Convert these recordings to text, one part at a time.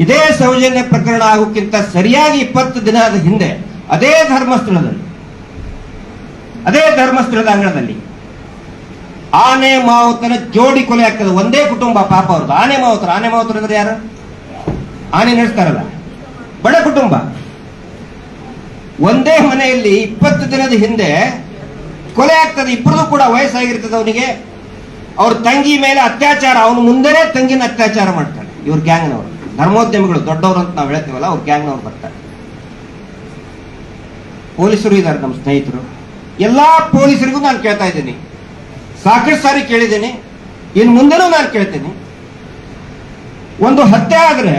ಇದೇ ಸೌಜನ್ಯ ಪ್ರಕರಣ ಆಗೋಕ್ಕಿಂತ ಸರಿಯಾಗಿ ಇಪ್ಪತ್ತು ದಿನದ ಹಿಂದೆ ಅದೇ ಧರ್ಮಸ್ಥಳದಲ್ಲಿ, ಅದೇ ಧರ್ಮಸ್ಥಳದ ಅಂಗಣದಲ್ಲಿ ಆನೆ ಮಾವುತನ ಜೋಡಿ ಕೊಲೆ ಆಗ್ತದೆ. ಒಂದೇ ಕುಟುಂಬ ಪಾಪ ಅವ್ರದ್ದು. ಆನೆ ಮಾವುತರು. ಆನೆ ಮಾವುತರು ಅಂದ್ರೆ ಯಾರು? ಆನೆ ನಡೆಸ್ತಾರಲ್ಲ? ಬಡ ಕುಟುಂಬ. ಒಂದೇ ಮನೆಯಲ್ಲಿ ಇಪ್ಪತ್ತು ದಿನದ ಹಿಂದೆ ಕೊಲೆ ಆಗ್ತದೆ. ಇಬ್ಬರದು ಕೂಡ ವಯಸ್ಸಾಗಿರ್ತದೆ ಅವನಿಗೆ. ಅವ್ರ ತಂಗಿ ಮೇಲೆ ಅತ್ಯಾಚಾರ. ಅವನು ಮುಂದೆನೇ ತಂಗಿನ ಅತ್ಯಾಚಾರ ಮಾಡ್ತಾನೆ. ಇವ್ರ ಗ್ಯಾಂಗ್ನವರು. ಧರ್ಮೋದ್ಯಮಿಗಳು ದೊಡ್ಡವರು ಅಂತ ನಾವು ಹೇಳ್ತೀವಲ್ಲ, ಅವ್ರ ಗ್ಯಾಂಗ್ನವ್ರು ಬರ್ತಾರೆ. ಪೊಲೀಸರು ಇದ್ದಾರೆ ನಮ್ಮ ಸ್ನೇಹಿತರು. ಎಲ್ಲಾ ಪೊಲೀಸರಿಗೂ ನಾನು ಕೇಳ್ತಾ ಇದ್ದೀನಿ. ಸಾಕಷ್ಟು ಸಾರಿ ಕೇಳಿದ್ದೀನಿ. ಇನ್ನು ಮುಂದೆನೂ ನಾನು ಕೇಳ್ತೀನಿ. ಒಂದು ಹತ್ಯೆ ಆದ್ರೆ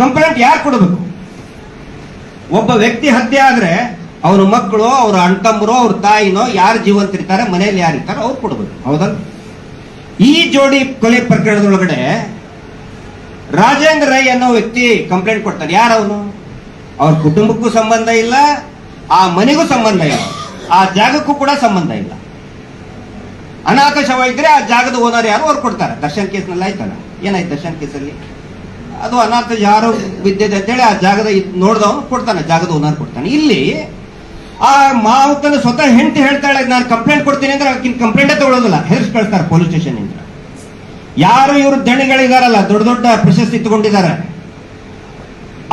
ಕಂಪ್ಲೇಂಟ್ ಯಾರು ಕೊಡಬೇಕು? ಒಬ್ಬ ವ್ಯಕ್ತಿ ಹತ್ಯೆ ಆದ್ರೆ ಅವನ ಮಕ್ಕಳು, ಅವ್ರ ಅಣ್ತಮ್ಮರು ಅವ್ರ ತಾಯಿನೋ ಯಾರು ಜೀವಂತಿರ್ತಾರೆ ಮನೆಯಲ್ಲಿ ಯಾರು ಇರ್ತಾರೋ ಅವ್ರು ಕೊಡಬೇಕು ಹೌದಲ್ಲ ಈ ಜೋಡಿ ಕೊಲೆ ಪ್ರಕರಣದೊಳಗಡೆ ರಾಜೇಂದ್ರ ರೈ ಅನ್ನೋ ವ್ಯಕ್ತಿ ಕಂಪ್ಲೇಂಟ್ ಕೊಡ್ತಾರೆ. ಯಾರು ಅವನು ಅವ್ರ ಕುಟುಂಬಕ್ಕೂ ಸಂಬಂಧ ಇಲ್ಲ, ಆ ಮನೆಗೂ ಸಂಬಂಧ ಇಲ್ಲ, ಆ ಜಾಗಕ್ಕೂ ಕೂಡ ಸಂಬಂಧ ಇಲ್ಲ. ಅನಾಥ ಶವ ಇದ್ರೆ ಆ ಜಾಗದ ಓನರ್ ಯಾರು? ಅವ್ರು ಕೊಡ್ತಾರೆ. ದರ್ಶನ್ ಕೇಸ್ನಲ್ಲಿ ಆಯ್ತಲ್ಲ ಏನಾಯ್ತು ದರ್ಶನ್ ಕೇಸಲ್ಲಿ? ಅದು ಅನಾಥ ಯಾರು ಬಿದ್ದಿದೆ ಅಂತೇಳಿ ಆ ಜಾಗದ ನೋಡ್ದವನು ಕೊಡ್ತಾನೆ, ಜಾಗದ ಓನರ್ ಕೊಡ್ತಾನೆ. ಇಲ್ಲಿ ಆ ಮಾವುತನ ಸ್ವತಃ ಹೆಂಡತಿ ಹೇಳ್ತಾಳೆ, ನಾನು ಕಂಪ್ಲೇಂಟ್ ಕೊಡ್ತೀನಿ ಅಂದ್ರೆ ಆಕಿನ ಕಂಪ್ಲೇಂಟೇ ತಗೊಳ್ಳೋದಿಲ್ಲ ಹೆದರ್ಸ್ ಕಳಿಸ್ತಾರೆ ಪೊಲೀಸ್ ಸ್ಟೇಷನ್ ಇಂದ ಯಾರು ಇವರು ದಣಿಗಳಿದಾರಲ್ಲ ದೊಡ್ಡ ದೊಡ್ಡ ಪ್ರಶಸ್ತಿ ತಗೊಂಡಿದ್ದಾರೆ.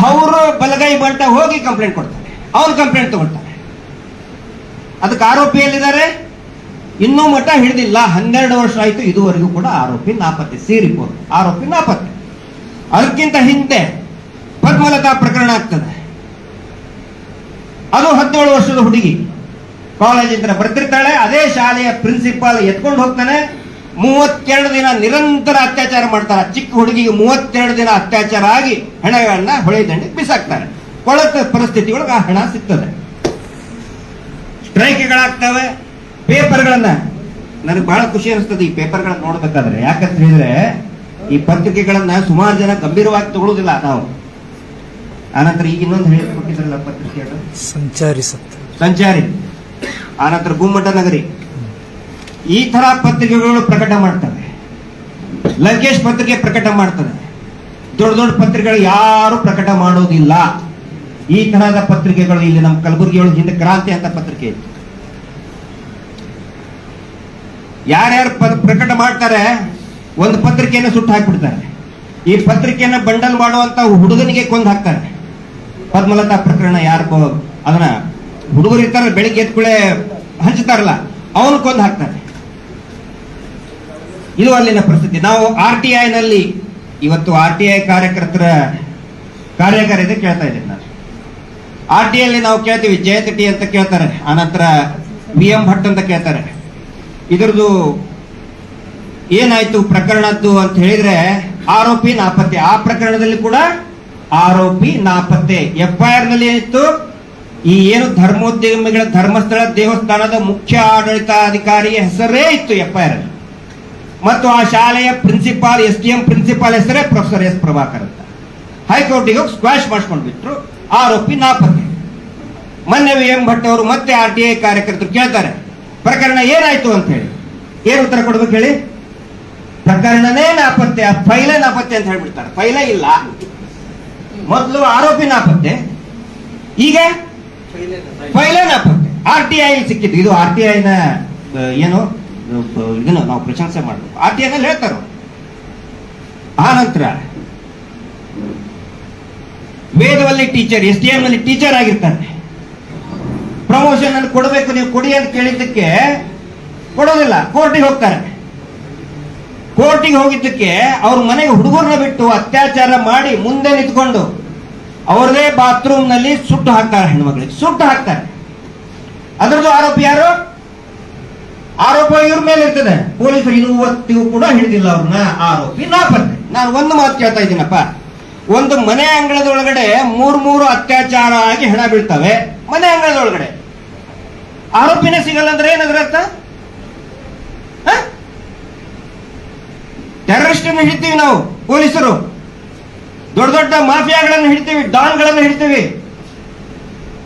ಅವರು ಬಲಗೈ ಬಂಟ ಹೋಗಿ ಕಂಪ್ಲೇಂಟ್ ಕೊಡ್ತಾರೆ. ಅವ್ರು ಕಂಪ್ಲೇಂಟ್ ತಗೊಳ್ತಾರೆ. ಅದಕ್ಕೆ ಆರೋಪಿ ಎಲ್ಲಿದ್ದಾರೆ? ಇನ್ನೂ ಮಟ್ಟ ಹಿಡಿದಿಲ್ಲ. ಹನ್ನೆರಡು ವರ್ಷ ಆಯ್ತು, ಇದುವರೆಗೂ ಕೂಡ ಆರೋಪಿ ನಾಪತ್ತೆ ಸಿ ಆರೋಪಿ ನಾಪತ್ತೆ. ಅದಕ್ಕಿಂತ ಹಿಂದೆ ಪದ್ಮಲತಾ ಪ್ರಕರಣ ಆಗ್ತದೆ. ಅದು ಹದಿನೇಳು ವರ್ಷದ ಹುಡುಗಿ. ಕಾಲೇಜಿಂದ ಬರ್ತಿರ್ತಾಳೆ, ಅದೇ ಶಾಲೆಯ ಪ್ರಿನ್ಸಿಪಾಲ್ ಎತ್ಕೊಂಡು ಹೋಗ್ತಾನೆ. ಮೂವತ್ತೆರಡು ದಿನ ನಿರಂತರ ಅತ್ಯಾಚಾರ ಮಾಡ್ತಾರೆ. ಚಿಕ್ಕ ಹುಡುಗಿಗೆ ಮೂವತ್ತೆರಡು ದಿನ ಅತ್ಯಾಚಾರ ಆಗಿ ಹಣಗಳನ್ನ ಹೊಳೆ ದಂಡಿಗೆ ಬಿಸಾಕ್ತಾರೆ. ಕೊಳತ ಪರಿಸ್ಥಿತಿಗಳಿಗೆ ಆ ಹಣ ಸಿಗ್ತದೆ. ಸ್ಟ್ರೈಕ್ಗಳಾಗ್ತವೆ. ಪೇಪರ್ಗಳನ್ನ ನನಗೆ ಬಹಳ ಖುಷಿ ಅನಿಸ್ತದೆ ಈ ಪೇಪರ್ಗಳನ್ನ ನೋಡ್ಬೇಕಾದ್ರೆ. ಯಾಕಂತ ಹೇಳಿದ್ರೆ ಈ ಪತ್ರಿಕೆಗಳನ್ನ ಸುಮಾರು ಜನ ಗಂಭೀರವಾಗಿ ತಗೊಳ್ಳೋದಿಲ್ಲ ನಾವು. ಆನಂತರ ಈಗ ಇನ್ನೊಂದು ಹೇಳಿ ಕೊಟ್ಟಿದ್ರಲ್ಲ ಪತ್ರಿಕೆ ಅದು? ಸಂಚರಿಸುತ್ತೆ ಸಂಚಾರಿ. ಆನಂತರ ಗುಮ್ಮಟ ನಗರಿ. ಈ ತರ ಪತ್ರಿಕೆಗಳು ಪ್ರಕಟ ಮಾಡ್ತವೆ. ಲಂಕೇಶ್ ಪತ್ರಿಕೆ ಪ್ರಕಟ ಮಾಡ್ತದೆ. ದೊಡ್ಡ ದೊಡ್ಡ ಪತ್ರಿಕೆಗಳು ಯಾರು ಪ್ರಕಟ ಮಾಡೋದಿಲ್ಲ. ಈ ತರಹದ ಪತ್ರಿಕೆಗಳು ಇಲ್ಲಿ ನಮ್ಮ ಕಲಬುರಗಿಯೊಳಗೆ ಹಿಂದೆ ಕ್ರಾಂತಿ ಅಂತ ಪತ್ರಿಕೆ ಇತ್ತು. ಯಾರ್ಯಾರು ಪ್ರಕಟ ಮಾಡ್ತಾರೆ, ಒಂದು ಪತ್ರಿಕೆಯನ್ನು ಸುಟ್ಟು ಹಾಕ್ಬಿಡ್ತಾರೆ. ಈ ಪತ್ರಿಕೆಯನ್ನು ಬಂಡಲ್ ಮಾಡುವಂತ ಹುಡುಗನಿಗೆ ಕೊಂದು ಹಾಕ್ತಾರೆ. ಪದ್ಮಲತಾ ಪ್ರಕರಣ ಯಾರಿಗೋ ಅದನ್ನ ಹುಡುಗರು ಇರ್ತಾರಲ್ಲ ಬೆಳಿಗ್ಗೆ ಎದ್ಕೂಳೆ ಹಂಚ್ತಾರಲ್ಲ, ಅವನು ಕೊಂದು ಹಾಕ್ತಾರೆ. ಇದು ಅಲ್ಲಿನ ಪರಿಸ್ಥಿತಿ ನಾವು ಆರ್ ಟಿ ನಲ್ಲಿ ಇವತ್ತು ಆರ್ ಟಿ ಐ ಕಾರ್ಯಕರ್ತರ ಕಾರ್ಯಕಾರಿದೆ ಕೇಳ್ತಾ ಇದ್ದೀನಿ ನಾನು. ಆರ್ ಟಿ ಅಲ್ಲಿ ನಾವು ಕೇಳ್ತೀವಿ, ಜಯಂತ್ ಅಂತ ಕೇಳ್ತಾರೆ, ಆನಂತರ ವಿ ಎಂ ಭಟ್ ಅಂತ ಕೇಳ್ತಾರೆ. ಇದ್ರದ್ದು ಏನಾಯ್ತು, ಪ್ರಕರಣದ್ದು ಅಂತ ಹೇಳಿದ್ರೆ ಆರೋಪಿ ನಾಪತ್ತೆ. ಆ ಪ್ರಕರಣದಲ್ಲಿ ಕೂಡ ಆರೋಪಿ ನಾಪತ್ತೆ. ಎಫ್ಐಆರ್ ಐ ಆರ್ನಲ್ಲಿ ಏನಿತ್ತು? ಈ ಏನು ಧರ್ಮೋದ್ಯಮಿಗಳ ಧರ್ಮಸ್ಥಳ ದೇವಸ್ಥಾನದ ಮುಖ್ಯ ಆಡಳಿತಾಧಿಕಾರಿಯ ಹೆಸರೇ ಇತ್ತು ಎಫ್ಐಆರ್ ಐ ಆರ್ ಅಲ್ಲಿ. ಮತ್ತು ಆ ಶಾಲೆಯ principal S D M principal ಹೆಸರೇ ಪ್ರೊಫೆಸರ್ ಎಸ್ ಪ್ರಭಾಕರ್ ಅಂತ. ಹೈಕೋರ್ಟಿಗೆ ಹೋಗಿ ಸ್ಕ್ವಾಶ್ ಮಾಡ್ಕೊಂಡು ಬಿಟ್ರು ಆರೋಪಿ ನಾಪತ್ತೆ. ಮೊನ್ನೆ ವಿ ಎಂ ಭಟ್ ಅವರು ಮತ್ತೆ ಆರ್ ಟಿ ಐ ಕಾರ್ಯಕರ್ತರು ಕೇಳ್ತಾರೆ ಪ್ರಕರಣ ಏನಾಯ್ತು ಅಂತ ಹೇಳಿ. ಏನು ಉತ್ತರ ಕೊಡ್ಬೇಕು ಹೇಳಿ? ಪ್ರಕರಣನೇ ನಾಪತ್ತೆ ಆ ಫೈಲೇ ನಾಪತ್ತೆ ಅಂತ ಹೇಳ್ಬಿಡ್ತಾರೆ. ಫೈಲೇ ಇಲ್ಲ. ಮೊದಲು ಆರೋಪಿ ನಾಪತ್ತೆ. ಈಗ ಫೈಲೇ ನಾಪತ್ತೆ. ಆರ್ ಟಿ ಐ ಸಿಕ್ಕಿದ್ದು. ಇದು ಆರ್ ಟಿ ಐನ ಏನು? ಇದನ್ನು ನಾವು ಪ್ರಶಂಸೆ ಮಾಡಬೇಕು. ಆದ್ಯದಲ್ಲಿ ಹೇಳ್ತಾರ ಆ ನಂತರ Vedavalli teacher S D M ಅಲ್ಲಿ ಟೀಚರ್ ಆಗಿರ್ತಾರೆ. ಪ್ರಮೋಷನ್ ಅನ್ನು ಕೊಡಬೇಕು, ನೀವು ಕೊಡಿ ಅಂತ ಕೇಳಿದ್ದಕ್ಕೆ ಕೊಡೋದಿಲ್ಲ. ಕೋರ್ಟಿಗೆ ಹೋಗ್ತಾರೆ. ಕೋರ್ಟಿಗೆ ಹೋಗಿದ್ದಕ್ಕೆ ಅವ್ರ ಮನೆಗೆ ಹುಡುಗರನ್ನ ಬಿಟ್ಟು ಅತ್ಯಾಚಾರ ಮಾಡಿ ಮುಂದೆ ನಿಂತ್ಕೊಂಡು ಅವ್ರದೇ ಬಾತ್ರೂಮ್ನಲ್ಲಿ ಸುಟ್ಟು ಹಾಕ್ತಾರೆ ಹೆಣ್ಮಗಳಿಗೆ ಸುಟ್ಟು ಹಾಕ್ತಾರೆ. ಅದ್ರದ್ದು ಆರೋಪಿ ಯಾರು? ಆರೋಪ ಇವ್ರ ಮೇಲೆ ಇರ್ತದೆ. ಪೊಲೀಸರು ಇವತ್ತಿಗೂ ಕೂಡ ಹಿಡಿದಿಲ್ಲ ಅವ್ರನ್ನ ಆರೋಪಿ ನಾಪತ್ತೆ. ನಾನು ಒಂದು ಮಾತು ಕೇಳ್ತಾ ಇದ್ದೀನಪ್ಪ. ಒಂದು ಮನೆ ಅಂಗಳದೊಳಗಡೆ ಮೂರ್ ಮೂರು ಅತ್ಯಾಚಾರ ಆಗಿ ಹೆಣ ಬೀಳ್ತವೆ. ಮನೆ ಅಂಗಳದೊಳಗಡೆ. ಆರೋಪಿನೇ ಸಿಗಲ್ಲ ಅಂದ್ರೆ ಏನದ್ರ ಅರ್ಥ? ಟೆರರಿಸ್ಟ್ ಹಿಡ್ತೀವಿ ನಾವು, ಪೊಲೀಸರು. ದೊಡ್ಡ ದೊಡ್ಡ ಮಾಫಿಯಾಗಳನ್ನು ಹಿಡಿತೀವಿ, ಡಾನ್ಗಳನ್ನು ಹಿಡಿತೀವಿ.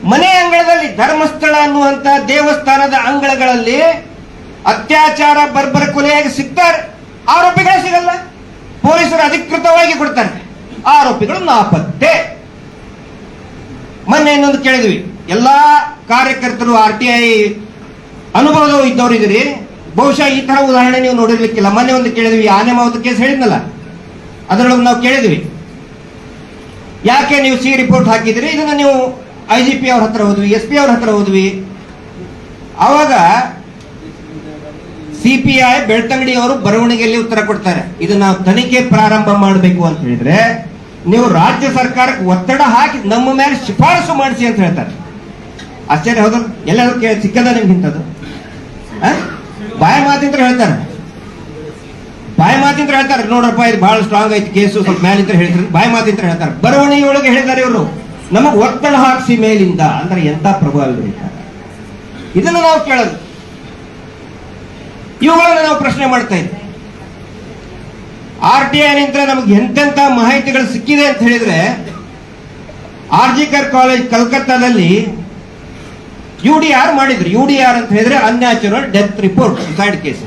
ಮನೆ ಅಂಗಳದಲ್ಲಿ ಧರ್ಮಸ್ಥಳ ಅನ್ನುವಂತ ದೇವಸ್ಥಾನದ ಅಂಗಳಗಳಲ್ಲಿ ಅತ್ಯಾಚಾರ ಬರ್ಬರ ಕೊಲೆಯಾಗಿ ಸಿಗ್ತಾರೆ ಆರೋಪಿಗಳೇ ಸಿಗಲ್ಲ. ಪೊಲೀಸರು ಅಧಿಕೃತವಾಗಿ ಕೊಡ್ತಾರೆ. ಆರೋಪಿಗಳು ನಾಪತ್ತೆ. ಮೊನ್ನೆ ಇನ್ನೊಂದು ಕೇಳಿದ್ವಿ. ಎಲ್ಲಾ ಕಾರ್ಯಕರ್ತರು ಆರ್ ಟಿ ಐ ಅನುಭವ ಇದ್ದವ್ರು ಇದ್ರಿ ಬಹುಶಃ ಈ ತರ ಉದಾಹರಣೆ ನೀವು ನೋಡಿರ್ಲಿಕ್ಕಿಲ್ಲ. ಮೊನ್ನೆ ಒಂದು ಕೇಳಿದ್ವಿ. ಆನೆ ಮಾವತ ಕೇಸ್ ಹೇಳಿದ್ನಲ್ಲ? ಅದರೊಳಗೆ ನಾವು ಕೇಳಿದ್ವಿ. ಯಾಕೆ ನೀವು ಸಿ ರಿಪೋರ್ಟ್ ಹಾಕಿದ್ರಿ ಇದನ್ನ ನೀವು ಐ ಜಿ ಪಿ ಅವ್ರ ಹತ್ರ ಹೋದ್ವಿ ಎಸ್ ಪಿ ಅವ್ರ ಹತ್ರ ಹೋದ್ವಿ ಅವಾಗ ಸಿ ಪಿ ಐ ಬೆಳ್ತಂಗಡಿ ಅವರು ಬರವಣಿಗೆಯಲ್ಲಿ ಉತ್ತರ ಕೊಡ್ತಾರೆ. ಇದು ನಾವು ತನಿಖೆ ಪ್ರಾರಂಭ ಮಾಡಬೇಕು ಅಂತ ಹೇಳಿದ್ರೆ, ನೀವು ರಾಜ್ಯ ಸರ್ಕಾರಕ್ಕೆ ಒತ್ತಡ ಹಾಕಿ ನಮ್ಮ ಮೇಲೆ ಶಿಫಾರಸು ಮಾಡಿಸಿ ಅಂತ ಹೇಳ್ತಾರೆ. ಆಶ್ಚರ್ಯ, ಹೌದು. ಎಲ್ಲರೂ ಕೇಳಿ, ಸಿಕ್ಕದ ನಿಮ್ಗೆ ಇಂಥದ್ದು? ಬಾಯ ಮಾತಿಂತ್ರ ಹೇಳ್ತಾರೆ. ಬಾಯ ಮಾತಿಂತ್ರ ಹೇಳ್ತಾರೆ. ನೋಡ್ರಪ್ಪ ಇದು ಬಹಳ ಸ್ಟ್ರಾಂಗ್ ಐತಿ ಕೇಸು, ಸ್ವಲ್ಪ ಮೇಲಿಂತ ಹೇಳ್ತಾರೆ ಬಾಯ ಮಾತಿಂತ್ರ ಹೇಳ್ತಾರೆ. ಬರವಣಿಗೆಯೊಳಗೆ ಹೇಳ್ತಾರೆ ಇವರು. ನಮಗ್ ಒತ್ತಡ ಹಾಕಿಸಿ ಮೇಲಿಂದ ಅಂದ್ರೆ ಎಂತ ಪ್ರಭಾವ ಇದನ್ನು ನಾವು ಕೇಳೋದು. ಇವುಗಳನ್ನ ನಾವು ಪ್ರಶ್ನೆ ಮಾಡ್ತಾ ಇದ್ವಿ. ಆರ್ ಟಿ ಐ ನಿಂತ ನಮಗೆ ಎಂತೆಂತ ಮಾಹಿತಿಗಳು ಸಿಕ್ಕಿದೆ ಅಂತ ಹೇಳಿದ್ರೆ, ಆರ್ ಜಿ ಕರ್ ಕಾಲೇಜ್ ಕಲ್ಕತ್ತಾದಲ್ಲಿ ಯು ಡಿ ಆರ್ ಮಾಡಿದ್ರು. ಯು ಡಿ ಆರ್ ಅಂತ ಹೇಳಿದ್ರೆ unnatural death report suicide case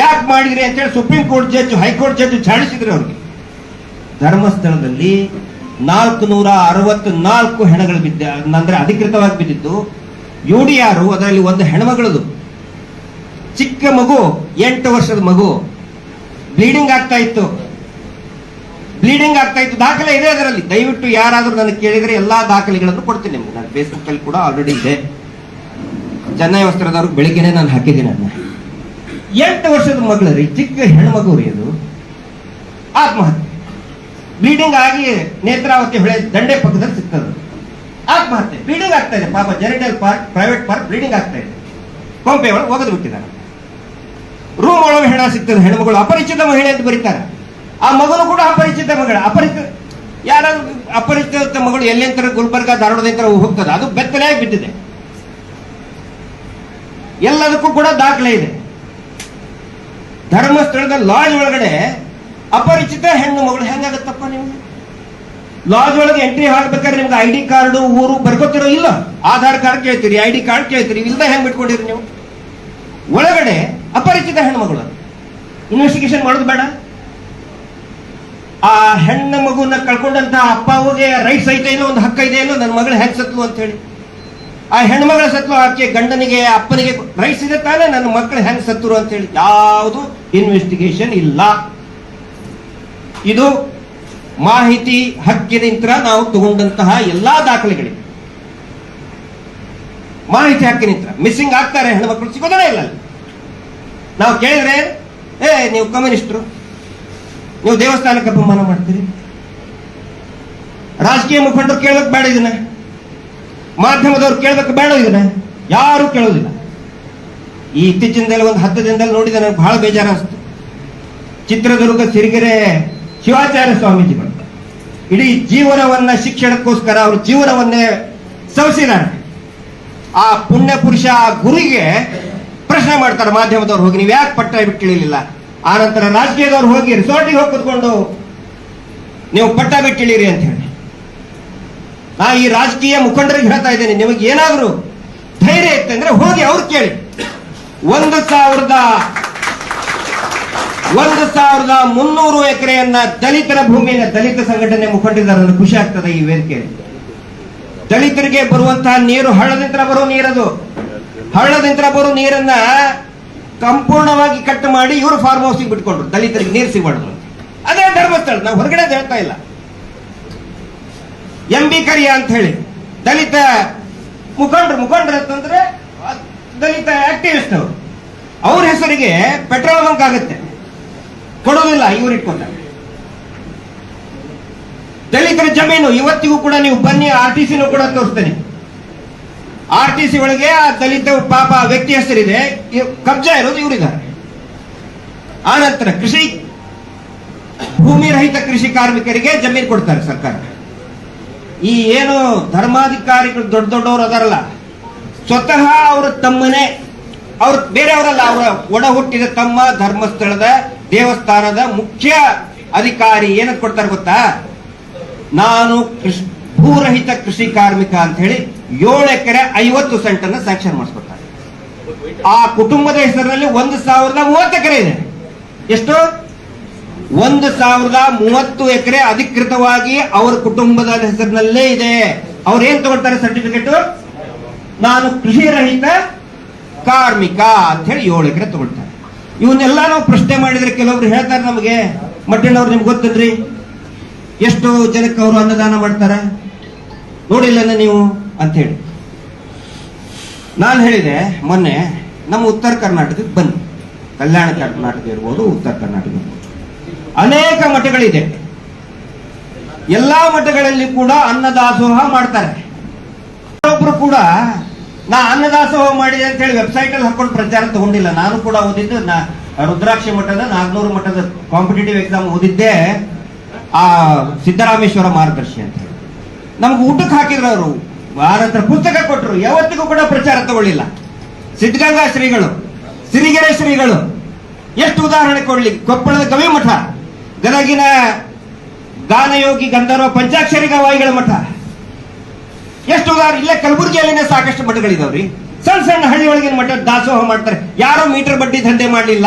ಯಾಕೆ ಮಾಡಿದ್ರಿ ಅಂತ ಹೇಳಿ supreme court judge, high court judge ಝಾಡಿಸಿದ್ರು ಅವ್ರಿಗೆ. ಧರ್ಮಸ್ಥಳದಲ್ಲಿ ನಾಲ್ಕು ನೂರ ಅರವತ್ತು ನಾಲ್ಕು ಹೆಣಗಳು ಬಿದ್ದ, ಅಂದ್ರೆ ಅಧಿಕೃತವಾಗಿ ಬಿದ್ದಿದ್ದು, ಯು ಡಿ ಆರ್, ಅದರಲ್ಲಿ ಒಂದು ಹೆಣ್ಮಗಳದು. ಚಿಕ್ಕ ಮಗು, ಎಂಟು ವರ್ಷದ ಮಗು. ಬ್ಲೀಡಿಂಗ್ ಆಗ್ತಾ ಇತ್ತು. ಬ್ಲೀಡಿಂಗ್ ಆಗ್ತಾ ಇತ್ತು. ದಾಖಲೆ ಇದೆ ಅದರಲ್ಲಿ. ದಯವಿಟ್ಟು ಯಾರಾದರೂ ನನಗೆ ಕೇಳಿದರೆ ಎಲ್ಲಾ ದಾಖಲೆಗಳನ್ನು ಕೊಡ್ತೀನಿ ನಿಮ್ಗೆ. ನಾನು ಫೇಸ್ಬುಕ್ ಅಲ್ಲಿ ಕೂಡ ಆಲ್ರೆಡಿ ಇದೆ. ಚೆನ್ನೈ ವಸ್ತ್ರದವ್ರಿಗೆ ಬೆಳಿಗ್ಗೆನೆ ನಾನು ಹಾಕಿದ್ದೀನಿ ಅದನ್ನ. ಎಂಟು ವರ್ಷದ ಮಗಳು ರೀ, ಚಿಕ್ಕ ಹೆಣ್ಮಗು ರೀ ಅದು. ಆತ್ಮಹತ್ಯೆ. ಬ್ಲೀಡಿಂಗ್ ಆಗಿ ನೇತ್ರಾವತಿ ಹೊಳೆ ದಂಡೆ ಪಕ್ಕದಲ್ಲಿ ಸಿಗ್ತದೆ ಆತ್ಮಹತ್ಯೆ. ಬ್ಲೀಡಿಂಗ್ ಆಗ್ತಾ ಇದೆ. ಪಾಪ genital park private park bleeding ಆಗ್ತಾ ಇದೆ. ಕೊಂಪೆ ಒಳಗೆ ಒಗೆದು ಬಿಟ್ಟಿದ್ದಾರೆ. ರೂಮ್ ಒಳಗೆ ಹೆಣ ಸಿಗ್ತದೆ, ಹೆಣ್ಮಗಳು ಅಪರಿಚಿತ ಮಹಿಳೆ ಅಂತ ಬರೀತಾರೆ. ಆ ಮಗನು ಕೂಡ ಅಪರಿಚಿತ ಮಗಳ, ಅಪರಿಚಿತ ಯಾರಾದ್ರೂ ಅಪರಿಚಿತ ಮಗಳು ಎಲ್ಲೆಂತರ ಗುಲ್ಬರ್ಗ ಧಾರವಾಡದಂತರ ಹೋಗ್ತದೆ, ಅದು ಬೆತ್ತಲೆಯಾಗಿ ಬಿದ್ದಿದೆ ಎಲ್ಲದಕ್ಕೂ ಕೂಡ ದಾಖಲೆ ಇದೆ. ಧರ್ಮಸ್ಥಳದ ಲಾಜ್ ಒಳಗಡೆ ಅಪರಿಚಿತ ಹೆಣ್ಣು ಮಗಳು ಹೆಂಗಾಗತ್ತಪ್ಪ ನಿಮ್ಗೆ? ಲಾಜ್ ಒಳಗೆ ಎಂಟ್ರಿ ಹಾಕ್ಬೇಕಾದ್ರೆ ನಿಮ್ಗೆ ಐ ಡಿ ಕಾರ್ಡ್, ಊರು, ಬರ್ಕೋತಿರೋ ಇಲ್ಲ. ಆಧಾರ್ ಕಾರ್ಡ್ ಕೇಳ್ತೀರಿ, ಐ ಡಿ ಕಾರ್ಡ್ ಕೇಳ್ತೀರಿ, ಇಲ್ದ ಹೆಂಗ್ ಬಿಟ್ಕೊಂಡಿರಿ ನೀವು? ಒಳಗಡೆ ಅಪರಿಚಿತ ಹೆಣ್ಮಗಳು ಇನ್ವೆಸ್ಟಿಗೇಷನ್ ಮಾಡೋದು ಬೇಡ. ಆ ಹೆಣ್ಣು ಮಗುನ ಕಳ್ಕೊಂಡಂತ ಅಪ್ಪ ಅವ್ಗೆ ರೈಟ್ಸ್ ಐತೆ ಏನೋ ಒಂದು ಹಕ್ಕ ಇದೆ ಏನೋ ನನ್ನ ಮಗಳು ಹೆಂಗ್ ಸತ್ತು ಅಂತ ಹೇಳಿ. ಆ ಹೆಣ್ಮಗಳ ಸತ್ತು ಆಕೆ ಗಂಡನಿಗೆ, ಅಪ್ಪನಿಗೆ ರೈಟ್ಸ್ ಇದೆ ತಾನೇ ನನ್ನ ಮಕ್ಕಳು ಹೆಂಗ್ ಸತ್ತರು ಅಂತ ಹೇಳಿ. ಯಾವುದು ಇನ್ವೆಸ್ಟಿಗೇಷನ್ ಇಲ್ಲ. ಇದು ಮಾಹಿತಿ ಹಕ್ಕಿನಿಂದ ನಾವು ತಗೊಂಡಂತಹ ಎಲ್ಲಾ ದಾಖಲೆಗಳಿವೆ. ಮಾಹಿತಿ ಹಕ್ಕಿನಿಂದ ಮಿಸ್ಸಿಂಗ್ ಆಗ್ತಾರೆ ಹೆಣ್ಮಕ್ಳು ಸಿಗೋದೇ ಇಲ್ಲ. ನಾವು ಕೇಳಿದ್ರೆ, ಏ, ನೀವು ಕಮ್ಯುನಿಸ್ಟ್ರು, ನೀವು ದೇವಸ್ಥಾನಕ್ಕೆ ಅಪಮಾನ ಮಾಡ್ತೀರಿ? ರಾಜಕೀಯ ಮುಖಂಡರು ಕೇಳೋಕೆ ಬೇಡ ಇದನ್ನ. ಮಾಧ್ಯಮದವ್ರು ಕೇಳಬೇಕು ಬೇಡ ಇದನ್ನ. ಯಾರು ಕೇಳೋದಿಲ್ಲ. ಈ ಇತ್ತೀಚಿನ ದಿನ ಒಂದು ಹತ್ತು ದಿನದಲ್ಲಿ ನೋಡಿದ ನನಗೆ ಬಹಳ ಬೇಜಾರ ಅನಿಸ್ತು ಚಿತ್ರದುರ್ಗ, ಸಿರಿಗೆರೆ, ಶಿವಾಚಾರ್ಯ ಸ್ವಾಮೀಜಿಗಳು. ಇಡೀ ಜೀವನವನ್ನ ಶಿಕ್ಷಣಕ್ಕೋಸ್ಕರ ಅವರು ಜೀವನವನ್ನೇ ಸವಸಿದ್ದಾರೆ. ಆ ಪುಣ್ಯ ಪುರುಷ ಆ ಗುರಿಗೆ ಪ್ರಶ್ನೆ ಮಾಡ್ತಾರೆ ಮಾಧ್ಯಮದವ್ರು ಹೋಗಿ, ನೀವು ಯಾಕೆ ಪಟ್ಟ ಬಿಟ್ಟು ಇಳಿಲಿಲ್ಲ ಆ ನಂತರ ರಾಜಕೀಯದವ್ರು ಹೋಗಿ ರಿಸಾರ್ಟಿಗೆ ಹೋಗಿ ಕುತ್ಕೊಂಡು, ನೀವು ಪಟ್ಟ ಬಿಟ್ಟು ಇಳೀರಿ ಅಂತ ಹೇಳಿ. ನಾ ಈ ರಾಜಕೀಯ ಮುಖಂಡರಿಗೆ ಹೇಳ್ತಾ ಇದ್ದೇನೆ, ನಿಮಗೆ ಏನಾದರೂ ಧೈರ್ಯ ಇತ್ತಂದ್ರೆ ಹೋಗಿ ಅವ್ರು ಕೇಳಿ. ಒಂದು ಸಾವಿರದ ಒಂದು ಸಾವಿರದ ಮುನ್ನೂರು ಎಕರೆಯನ್ನ ದಲಿತರ ಭೂಮಿಯನ್ನ ದಲಿತ ಸಂಘಟನೆ ಮುಖಂಡಿದ್ದಾರೆ ಖುಷಿ ಆಗ್ತದೆ ಈ ವೇದಿಕೆಯಲ್ಲಿ. ದಲಿತರಿಗೆ ಬರುವಂತಹ ನೀರು, ಹಳ್ಳದಿಂದ ಬರೋ ನೀರದು. ಹಳ್ಳದಿಂದ ಬರೋ ನೀರನ್ನ ಸಂಪೂರ್ಣವಾಗಿ ಕಟ್ ಮಾಡಿ ಇವರು ಫಾರ್ಮ್ ಹೌಸಿಗೆ ಬಿಟ್ಕೊಂಡ್ರು. ದಲಿತರಿಗೆ ನೀರು ಸಿಗಬಾರ್ದು. ಅದೇ ಧರ್ಮಸ್ಥಳ. ನಾವು ಹೊರಗಡೆ ಹೇಳ್ತಾ ಇಲ್ಲ. ಎಂ ಬಿ ಕರಿಯ ಅಂತ ಹೇಳಿ. ದಲಿತ ಮುಖಂಡರು ಮುಖಂಡರು ಅಂತಂದ್ರೆ ದಲಿತ ಆಕ್ಟಿವಿಸ್ಟ್ ಅವರು. ಅವ್ರ ಹೆಸರಿಗೆ ಪೆಟ್ರೋಲ್ ಬಂಕ್ ಆಗುತ್ತೆ. ಕೊಡೋದಿಲ್ಲ, ಇವ್ರು ಇಟ್ಕೊಂತಾರೆ ದಲಿತರ ಜಮೀನು, ಇವತ್ತಿಗೂ ಕೂಡ ನೀವು ಬನ್ನಿ ಆರ್ ಟಿ ಸಿನೂ ಕೂಡ ತೋರಿಸ್ತೇನೆ. ಆರ್ ಟಿ ಸಿ ಒಳಗೆ ಆ ದಲಿತ ಪಾಪ ವ್ಯಕ್ತಿ ಹೆಸರಿದೆ. ಕಬ್ಜಾ ಇರೋದು ಇವರಿದ್ದಾರೆ. ಆನಂತರ ಕೃಷಿ, ಭೂಮಿ ರಹಿತ ಕೃಷಿ ಕಾರ್ಮಿಕರಿಗೆ ಜಮೀನು ಕೊಡ್ತಾರೆ ಸರ್ಕಾರ. ಈ ಏನು ಧರ್ಮಾಧಿಕಾರಿಗಳು ದೊಡ್ಡ ದೊಡ್ಡವರು ಅದಾರಲ್ಲ, ಸ್ವತಃ ಅವರ ತಮ್ಮನೇ, ಅವ್ರ ಬೇರೆಯವರಲ್ಲ, ಅವರ ಒಡ ಹುಟ್ಟಿದ ತಮ್ಮ ಧರ್ಮಸ್ಥಳದ, ದೇವಸ್ಥಾನದ ಮುಖ್ಯ ಅಧಿಕಾರಿ ಏನಂತ ಕೊಡ್ತಾರೆ ಗೊತ್ತಾ? ನಾನು ಕೃಷಿ ಭೂರಹಿತ ಕೃಷಿ ಕಾರ್ಮಿಕ ಅಂತ ಹೇಳಿ ಏಳು ಎಕರೆ ಐವತ್ತು ಸೆಂಟ್ ಅನ್ನ ಸ್ಯಾಂಕ್ಷನ್ ಮಾಡಿಸ್ಕೊಡ್ತಾರೆ. ಆ ಕುಟುಂಬದ ಹೆಸರಿನಲ್ಲಿ ಒಂದು ಸಾವಿರದ ಮೂವತ್ತು ಎಕರೆ ಇದೆ. ಎಷ್ಟು? ಒಂದು ಸಾವಿರದ ಮೂವತ್ತು ಎಕರೆ ಅಧಿಕೃತವಾಗಿ ಅವರ ಕುಟುಂಬದ ಹೆಸರಿನಲ್ಲೇ ಇದೆ. ಅವ್ರು ಏನ್ ತಗೊಳ್ತಾರೆ ಸರ್ಟಿಫಿಕೇಟ್? ನಾನು ಕೃಷಿ ರಹಿತ ಕಾರ್ಮಿಕ ಅಂತ ಹೇಳಿ ಏಳು ಎಕರೆ ತಗೊಳ್ತಾರೆ. ಇವನ್ನೆಲ್ಲ ನಾವು ಪ್ರಶ್ನೆ ಮಾಡಿದ್ರೆ ಕೆಲವೊಬ್ರು ಹೇಳ್ತಾರೆ ನಮಗೆ. ಮಟ್ಟಿನವ್ರು ನಿಮ್ಗೆ ಗೊತ್ತದ್ರಿ? ಎಷ್ಟು ಜನಕ್ಕೆ ಅವರು ಅನ್ನದಾನ ಮಾಡ್ತಾರೆ. ನೋಡಿಲ್ಲ ನೀವು? ಅಂತ ಹೇಳಿ. ನಾನು ಹೇಳಿದೆ, ಮೊನ್ನೆ ನಮ್ಮ ಉತ್ತರ ಕರ್ನಾಟಕಕ್ಕೆ ಬನ್ನಿ. ಕಲ್ಯಾಣ ಕರ್ನಾಟಕ ಇರ್ಬೋದು, ಉತ್ತರ ಕರ್ನಾಟಕ ಅನೇಕ ಮಠಗಳಿದೆ. ಎಲ್ಲಾ ಮಠಗಳಲ್ಲಿ ಕೂಡ ಅನ್ನದಾಸೋಹ ಮಾಡ್ತಾರೆ. ಒಬ್ಬರು ಕೂಡ, ನಾ ಅನ್ನದಾಸೋಹ ಮಾಡಿದೆ ಅಂತ ಹೇಳಿ ವೆಬ್ಸೈಟ್ ಅಲ್ಲಿ ಹಾಕೊಂಡು ಪ್ರಚಾರ ತಗೊಂಡಿಲ್ಲ. ನಾನು ಕೂಡ ಓದಿದ್ದು ನಾ ರುದ್ರಾಕ್ಷಿ ಮಠದ, ನಾಗ್ನೂರು ಮಠದ ಕಾಂಪಿಟೇಟಿವ್ ಎಕ್ಸಾಮ್ ಓದಿದ್ದೆ ಆ ಸಿದ್ದರಾಮೇಶ್ವರ ಮಾರ್ಗದರ್ಶಿ ಅಂತ ಹೇಳಿ. ನಮ್ಗೆ ಊಟಕ್ಕೆ ಹಾಕಿದ್ರು ಅವರು ಭಾರತ ಪುಸ್ತಕ ಕೊಟ್ಟರು. ಯಾವತ್ತಿಗೂ ಕೂಡ ಪ್ರಚಾರ ತಗೊಳ್ಳಿಲ್ಲ. ಸಿದ್ಧಗಂಗಾ ಶ್ರೀಗಳು, ಸಿರಿಗೆರೆ ಶ್ರೀಗಳು, ಎಷ್ಟು ಉದಾಹರಣೆ ಕೊಡ್ಲಿ. ಕೊಪ್ಪಳದ ಗವಿಮಠ ಗದಗಿನ ಗಾನಯೋಗಿ ಗಂಧರ್ವ ಪಂಚಾಕ್ಷರಿ ಗವಾಯಿಗಳ ಮಠ. ಎಷ್ಟು ಉದಾಹರಣೆ. ಇಲ್ಲ ಕಲಬುರಗಿಯಲ್ಲಿನೇ ಸಾಕಷ್ಟು ಮಠಗಳಿದಾವ್ರಿ. ಸಣ್ಣ ಸಣ್ಣ ಹಳ್ಳಿ ಒಳಗಿನ ಮಠ ದಾಸೋಹ ಮಾಡ್ತಾರೆ. ಯಾರೋ ಮೀಟರ್ ಬಡ್ಡಿ ದಂಧೆ ಮಾಡಲಿಲ್ಲ.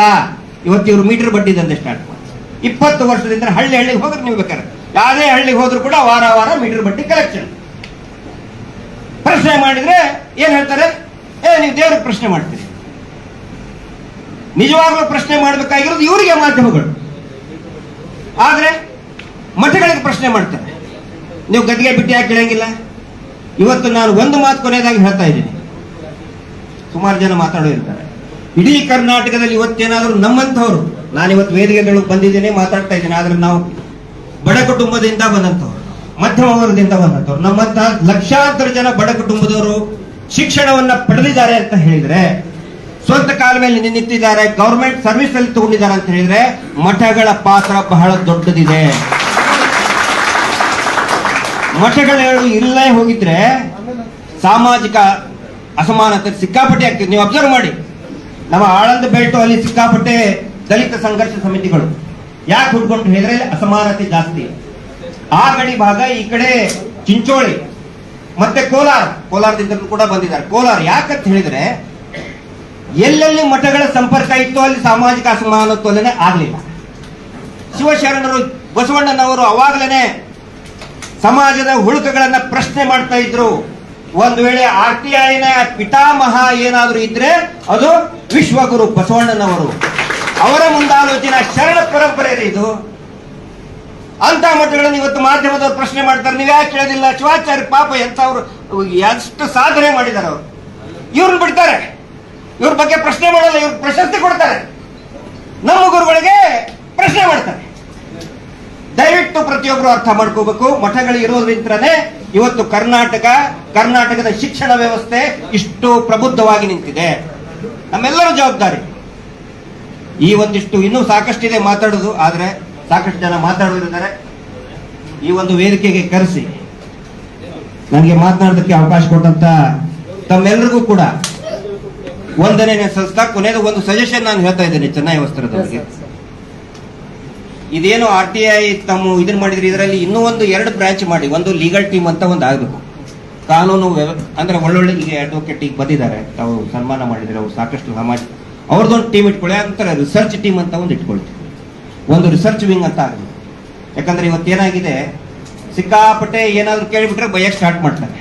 ಇವತ್ತು ಇವರು ಮೀಟರ್ ಬಡ್ಡಿ ದಂಧೆ ಸ್ಟಾರ್ಟ್ ಮಾಡ್ತಾರೆ. ಇಪ್ಪತ್ತು ವರ್ಷದಿಂದ ಹಳ್ಳಿ ಹಳ್ಳಿಗೆ ಹೋದ್ರೆ ನೀವು ಬೇಕಾದ್ರೆ. ಯಾವುದೇ ಹಳ್ಳಿಗೆ ಹೋದ್ರು ಕೂಡ ವಾರ ವಾರ ಮೀಟರ್ ಬಡ್ಡಿ ಕಲೆಕ್ಷನ್ ಪ್ರಶ್ನೆ ಮಾಡಿದ್ರೆ ಏನ್ ಹೇಳ್ತಾರೆ? ಏ ನೀವು ದೇವ್ರಿಗೆ ಪ್ರಶ್ನೆ ಮಾಡ್ತೀರಿ. ನಿಜವಾಗ್ಲೂ ಪ್ರಶ್ನೆ ಮಾಡಬೇಕಾಗಿರೋದು ಇವರಿಗೆ ಮಾಧ್ಯಮಗಳು. ಆದ್ರೆ ಮಠಗಳಿಗೆ ಪ್ರಶ್ನೆ ಮಾಡ್ತಾರೆ. ನೀವು ಗದ್ದಿಗೆ ಬಿಟ್ಟು ಯಾಕೆ ಕೇಳಂಗಿಲ್ಲ? ಇವತ್ತು ನಾನು ಒಂದು ಮಾತು ಕೊನೆಯದಾಗಿ ಹೇಳ್ತಾ ಇದ್ದೀನಿ. ಸುಮಾರು ಜನ ಮಾತಾಡೋರಿರ್ತಾರೆ ಇಡೀ ಕರ್ನಾಟಕದಲ್ಲಿ ಇವತ್ತೇನಾದರೂ ನಮ್ಮಂಥವ್ರು ನಾನು ಇವತ್ತು ವೇದಿಕೆಗಳು ಬಂದಿದ್ದೇನೆ, ಮಾತಾಡ್ತಾ ಇದ್ದೇನೆ, ಆದ್ರೆ ನಾವು ಬಡ ಕುಟುಂಬದಿಂದ ಬಂದಂಥವ್ರು. ಮಧ್ಯಮ ವರ್ಗದಿಂದ ಬಂದಂತವ್ರು ನಮ್ಮಂತ ಲಕ್ಷಾಂತರ ಜನ ಬಡ ಕುಟುಂಬದವರು ಶಿಕ್ಷಣವನ್ನ ಪಡೆದಿದ್ದಾರೆ ಅಂತ ಹೇಳಿದ್ರೆ ಸ್ವಂತ ಕಾಲ ಮೇಲೆ ನಿಂತಿದ್ದಾರೆ ಗೌರ್ಮೆಂಟ್ ಸರ್ವಿಸ್ ಅಲ್ಲಿ ತಗೊಂಡಿದ್ದಾರೆ ಅಂತ ಹೇಳಿದ್ರೆ, ಮಠಗಳ ಪಾತ್ರ ಬಹಳ ದೊಡ್ಡದಿದೆ. ಮಠಗಳು ಇಲ್ಲೇ ಹೋಗಿದ್ರೆ ಸಾಮಾಜಿಕ ಅಸಮಾನತೆ ಸಿಕ್ಕಾಪಟ್ಟೆ ಆಗ್ತದೆ. ನೀವು ಅಬ್ಸರ್ವ್ ಮಾಡಿ. ನಮ್ಮ ಆಳಂದ ಬೆಲ್ಟು ಅಲ್ಲಿ ಸಿಕ್ಕಾಪಟ್ಟೆ ದಲಿತ ಸಂಘರ್ಷ ಸಮಿತಿಗಳು. ಯಾಕೆ ಹುಡ್ಕೊಂಡು ಹೇಳಿದ್ರೆ, ಅಸಮಾನತೆ ಜಾಸ್ತಿ. ಆ ಗಡಿ ಭಾಗ ಈ ಕಡೆ ಚಿಂಚೋಳಿ, ಮತ್ತೆ ಕೋಲಾರ. ಕೋಲಾರದಿಂದ ಕೂಡ ಬಂದಿದ್ದಾರೆ. ಕೋಲಾರ ಯಾಕಂತ ಹೇಳಿದ್ರೆ, ಎಲ್ಲೆಲ್ಲಿ ಮಠಗಳ ಸಂಪರ್ಕ ಇತ್ತು ಅಲ್ಲಿ ಸಾಮಾಜಿಕ ಅಸಮಾನತೋಲನೆ ಆಗಲಿಲ್ಲ. ಶಿವಶರಣರು, ಬಸವಣ್ಣನವರು ಅವಾಗಲೇ ಸಮಾಜದ ಹುಳುಕಗಳನ್ನ ಪ್ರಶ್ನೆ ಮಾಡ್ತಾ ಇದ್ರು. ಒಂದು ವೇಳೆ ಆರ್ ಟಿ ಐನ ಪಿತಾಮಹ ಏನಾದರೂ ಇದ್ರೆ ಅದು ವಿಶ್ವಗುರು ಬಸವಣ್ಣನವರು. ಅವರ ಮುಂದಾಲೋಚನೆ ಶರಣ ಪರಂಪರೆ ಇದು. ಅಂತ ಮಠಗಳನ್ನು ಇವತ್ತು ಮಾಧ್ಯಮದವರು ಪ್ರಶ್ನೆ ಮಾಡ್ತಾರೆ. ನೀವು ಯಾಕೆ ಕೇಳೋದಿಲ್ಲ? ಶಿವಾಚಾರ್ಯ ಪಾಪ ಎಂತವ್ರು ಎಷ್ಟು ಸಾಧನೆ ಮಾಡಿದ್ದಾರೆ ಅವರು. ಇವ್ರನ್ನ ಬಿಡ್ತಾರೆ. ಇವ್ರ ಬಗ್ಗೆ ಪ್ರಶ್ನೆ ಮಾಡಲ್ಲ, ಇವ್ರು ಪ್ರಶಸ್ತಿ ಕೊಡ್ತಾರೆ. ನಮ್ಮ ಗುರುಗಳಿಗೆ ಪ್ರಶ್ನೆ ಮಾಡ್ತಾರೆ. ದಯವಿಟ್ಟು ಪ್ರತಿಯೊಬ್ಬರು ಅರ್ಥ ಮಾಡ್ಕೋಬೇಕು. ಮಠಗಳು ಇರೋದ್ರಿಂದನೇ ಇವತ್ತು ಕರ್ನಾಟಕ, ಕರ್ನಾಟಕದ ಶಿಕ್ಷಣ ವ್ಯವಸ್ಥೆ ಇಷ್ಟು ಪ್ರಬುದ್ಧವಾಗಿ ನಿಂತಿದೆ. ನಮ್ಮೆಲ್ಲರ ಜವಾಬ್ದಾರಿ. ಈ ಒಂದಿಷ್ಟು ಇನ್ನೂ ಸಾಕಷ್ಟಿದೆ ಮಾತಾಡೋದು, ಆದ್ರೆ ಸಾಕಷ್ಟು ಜನ ಮಾತಾಡೋರಿದ್ದಾರೆ ಈ ಒಂದು ವೇದಿಕೆಗೆ ಕರೆಸಿ. ನನಗೆ ಮಾತನಾಡೋದಕ್ಕೆ ಅವಕಾಶ ಕೊಟ್ಟಂತ ತಮ್ಮೆಲ್ಲರಿಗೂ ಕೂಡ ಒಂದನೇ ಸಂಸ್ಥಾ ಕೊನೆಯದು ಒಂದು ಸಜೆಷನ್ ನಾನು ಹೇಳ್ತಾ ಇದ್ದೇನೆ ಚೆನ್ನೈ ವಸ್ತ್ರದವರಿಗೆ. ಇದೇನು ಆರ್ ಟಿ ಐ ತಮ್ಮ ಇದನ್ನ ಮಾಡಿದ್ರೆ ಇದರಲ್ಲಿ ಇನ್ನೂ ಒಂದು ಎರಡು ಬ್ರಾಂಚ್ ಮಾಡಿ ಒಂದು ಲೀಗಲ್ ಟೀಮ್ ಅಂತ ಒಂದು ಆಗಬೇಕು. ಕಾನೂನು ಅಂದ್ರೆ ಒಳ್ಳೊಳ್ಳೆ ಈಗ ಅಡ್ವೊಕೇಟ್ ಈಗ ಬಂದಿದ್ದಾರೆ. ತಾವು ಸನ್ಮಾನ ಮಾಡಿದ್ರೆ ಅವರು ಸಾಕಷ್ಟು ಸಮಾಜ ಅವ್ರದ್ದೊಂದು ಟೀಮ್ ಇಟ್ಕೊಳ್ಳಿ ಅಂತಾರೆ ರಿಸರ್ಚ್ ಟೀಮ್ ಅಂತ ಒಂದು ಇಟ್ಕೊಳ್ತೀವಿ. ಒಂದು ರಿಸರ್ಚ್ ವಿಂಗ್ ಅಂತ ಆಗಿದೆ ಯಾಕಂದ್ರೆ ಇವತ್ತೇನಾಗಿದೆ ಸಿಕ್ಕಾಪಟ್ಟೆ ಏನಾದರೂ ಕೇಳಿಬಿಟ್ರೆ ಬಯಕ್ ಸ್ಟಾರ್ಟ್ ಮಾಡ್ತಾರೆ.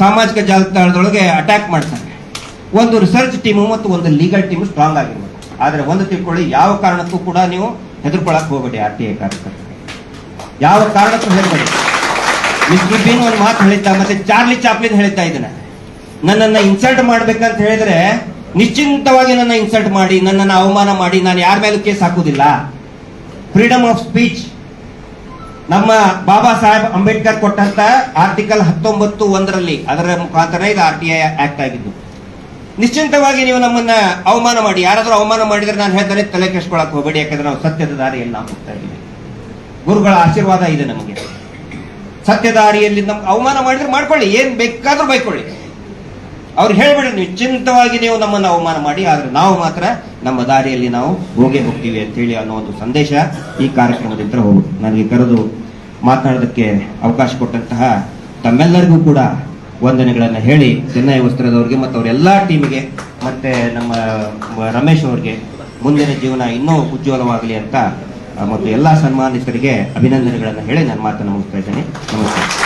ಸಾಮಾಜಿಕ ಜಾಲತಾಣದೊಳಗೆ ಅಟ್ಯಾಕ್ ಮಾಡ್ತಾರೆ. ಒಂದು ರಿಸರ್ಚ್ ಟೀಮು ಮತ್ತು ಒಂದು ಲೀಗಲ್ ಟೀಮು ಸ್ಟ್ರಾಂಗ್ ಆಗಿರ್ಬೇಕು. ಆದರೆ ಒಂದು ತಿಳ್ಕೊಳ್ಳಿ, ಯಾವ ಕಾರಣಕ್ಕೂ ಕೂಡ ನೀವು ಹೆದರ್ಕೊಳಕ್ ಹೋಗಬೇಡಿ ಆರ್ ಟಿ ಐ ಕಾರ್ಯಕರ್ತರಿಗೆ ಯಾವ ಕಾರಣಕ್ಕೂ ಹೇಳ್ಬೇಡಿ ಮಿಸ್ಟರ್ ಬೀನ್ ಒಂದು ಮಾತು ಹೇಳಿದ್ದ, ಮತ್ತೆ ಚಾರ್ಲಿ ಚಾಪ್ಲಿನ್ ಹೇಳ್ತಾ ಇದ್ದಾನೆ ನನ್ನನ್ನು ಇನ್ಸಲ್ಟ್ ಮಾಡ್ಬೇಕಂತ ಹೇಳಿದ್ರೆ ನಿಶ್ಚಿಂತವಾಗಿ ನನ್ನ ಇನ್ಸಲ್ಟ್ ಮಾಡಿ, ನನ್ನನ್ನು ಅವಮಾನ ಮಾಡಿ, ನಾನು ಯಾರ ಮೇಲೂ ಕೇಸ್ ಹಾಕುವುದಿಲ್ಲ. ಫ್ರೀಡಮ್ ಆಫ್ ಸ್ಪೀಚ್ ನಮ್ಮ ಬಾಬಾ ಸಾಹೇಬ್ ಅಂಬೇಡ್ಕರ್ ಕೊಟ್ಟಂತ ಆರ್ಟಿಕಲ್ ಹತ್ತೊಂಬತ್ತು ಒಂದರಲ್ಲಿ, ಅದರ ಮುಖಾಂತರ ಇದು ಆರ್ ಟಿ ಐ ಆಕ್ಟ್ ಆಗಿದ್ದು. ನಿಶ್ಚಿಂತವಾಗಿ ನೀವು ನಮ್ಮನ್ನ ಅವಮಾನ ಮಾಡಿ, ಯಾರಾದರೂ ಅವಮಾನ ಮಾಡಿದ್ರೆ ನಾನು ಹೇಳ್ತಾನೆ, ತಲೆ ಕೆಡಿಸ್ಕೊಳಕ್ ಹೋಗಬೇಡಿ, ಯಾಕಂದ್ರೆ ನಾವು ಸತ್ಯದ ದಾರಿಯಲ್ಲಿ ನಾವು ಹೋಗ್ತಾ ಇದ್ದೀವಿ. ಗುರುಗಳ ಆಶೀರ್ವಾದ ಇದೆ ನಮಗೆ. ಸತ್ಯ ದಾರಿಯಲ್ಲಿ ನಮ್ಗೆ ಅವಮಾನ ಮಾಡಿದ್ರೆ ಮಾಡ್ಕೊಳ್ಳಿ, ಏನ್ ಬೇಕಾದ್ರೂ ಬೈಕೊಳ್ಳಿ. ಅವ್ರು ಹೇಳ್ಬೇಡಿ ನಿಶ್ಚಿಂತವಾಗಿ ನೀವು ನಮ್ಮನ್ನು ಅವಮಾನ ಮಾಡಿ, ಆದ್ರೆ ನಾವು ಮಾತ್ರ ನಮ್ಮ ದಾರಿಯಲ್ಲಿ ನಾವು ಹೋಗೇ ಹೋಗ್ತೀವಿ ಅಂತೇಳಿ ಅನ್ನೋ ಒಂದು ಸಂದೇಶ ಈ ಕಾರ್ಯಕ್ರಮದಿಂದ ಹೋಗುದು. ನನಗೆ ಕರೆದು ಮಾತನಾಡೋದಕ್ಕೆ ಅವಕಾಶ ಕೊಟ್ಟಂತಹ ತಮ್ಮೆಲ್ಲರಿಗೂ ಕೂಡ ವಂದನೆಗಳನ್ನು ಹೇಳಿ ಚೆನ್ನೈ ವಸ್ತ್ರದವ್ರಿಗೆ ಮತ್ತು ಅವರೆಲ್ಲ ಟೀಮಿಗೆ, ಮತ್ತೆ ನಮ್ಮ ರಮೇಶ್ ಅವ್ರಿಗೆ ಮುಂದಿನ ಜೀವನ ಇನ್ನೂ ಉಜ್ವಲವಾಗಲಿ ಅಂತ, ಮತ್ತು ಎಲ್ಲ ಸನ್ಮಾನಿತರಿಗೆ ಅಭಿನಂದನೆಗಳನ್ನು ಹೇಳಿ ನನ್ನ ಮಾತನ್ನು ಮುಗಿಸ್ತಾ ಇದ್ದೇನೆ. ನಮಸ್ಕಾರ.